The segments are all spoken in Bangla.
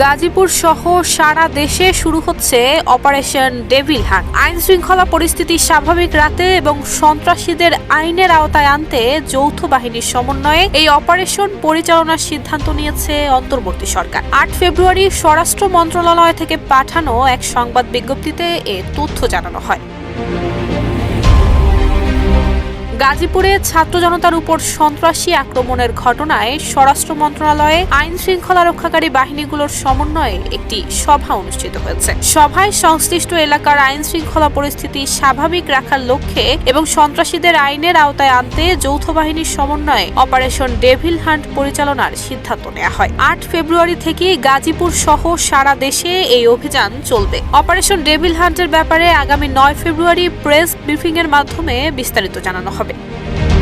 গাজীপুর সহ সারা দেশে শুরু হচ্ছে অপারেশন ডেভিল হান্ট আইন শৃঙ্খলা পরিস্থিতি স্বাভাবিক রাতে এবং সন্ত্রাসীদের আইনের আওতায় আনতে যৌথ বাহিনীর সমন্বয়ে এই অপারেশন পরিচালনার সিদ্ধান্ত নিয়েছে অন্তর্বর্তী সরকার। আট ফেব্রুয়ারি স্বরাষ্ট্র মন্ত্রণালয় থেকে পাঠানো এক সংবাদ বিজ্ঞপ্তিতে এ তথ্য জানানো হয়। গাজীপুরে ছাত্র জনতার উপর সন্ত্রাসী আক্রমণের ঘটনায় স্বরাষ্ট্র মন্ত্রণালয়ে আইন শৃঙ্খলা রক্ষাকারী বাহিনীগুলোর সমন্বয়ে একটি সভা অনুষ্ঠিত হয়েছে। সভায় সংশ্লিষ্ট এলাকার আইন শৃঙ্খলা পরিস্থিতি স্বাভাবিক রাখার লক্ষ্যে এবং সন্ত্রাসীদের আইনের আওতায় আনতে যৌথ বাহিনীর সমন্বয়ে অপারেশন ডেভিল হান্ট পরিচালনার সিদ্ধান্ত নেওয়া হয়। আট ফেব্রুয়ারি থেকে গাজীপুর সহ সারা দেশে এই অভিযান চলবে। অপারেশন ডেভিল হান্টের ব্যাপারে আগামী নয় ফেব্রুয়ারি প্রেস ব্রিফিং এর মাধ্যমে বিস্তারিত জানানো হবে। sempre.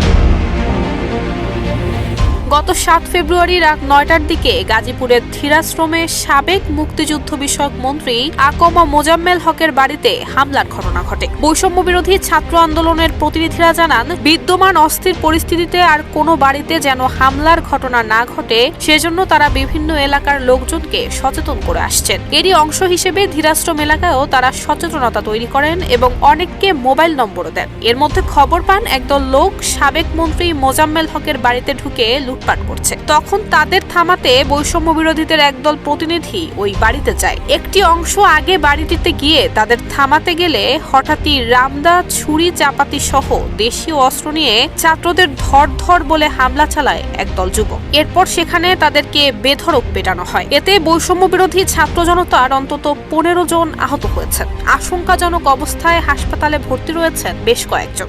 গত সাত ফেব্রুয়ারি রাত নয়টার দিকে গাজীপুরের ধীরাশ্রমে সাবেক মুক্তিযুদ্ধ বিষয়ক মন্ত্রী আকমা মোজাম্মেল হকের বাড়িতে হামলার ঘটনা ঘটে। বৈষম্য বিরোধী ছাত্র আন্দোলনের প্রতিনিধিরা জানান, বিদ্যমান অস্থির পরিস্থিতিতে আর কোনো বাড়িতে যেন হামলার ঘটনা না ঘটে, সেজন্য তারা বিভিন্ন এলাকার লোকজনকে সচেতন করে আসছেন। এরই অংশ হিসেবে ধীরাশ্রম এলাকায়ও তারা সচেতনতা তৈরি করেন এবং অনেককে মোবাইল নম্বরও দেন। এর মধ্যে খবর পান, একদল লোক সাবেক মন্ত্রী মোজাম্মেল হকের বাড়িতে ঢুকে লুটপাট করছে। তখন তাদের থামাতে বৈষম্য বিরোধীদের একদল প্রতিনিধি ওই বাড়িতে যায়। একটি অংশ আগে বাড়িটিতে গিয়ে তাদের থামাতে গেলে হঠাৎই রামদা, ছুরি, চাপাতি সহ দেশীয় অস্ত্র নিয়ে ছাত্রদের ধর ধর বলে হামলা চালায় একদল যুবক। এরপর সেখানে তাদেরকে বেধড়ক পেটানো হয়। এতে বৈষম্য বিরোধী ছাত্র জনতার অন্তত পনেরো জন আহত হয়েছেন। আশঙ্কাজনক অবস্থায় হাসপাতালে ভর্তি রয়েছেন বেশ কয়েকজন।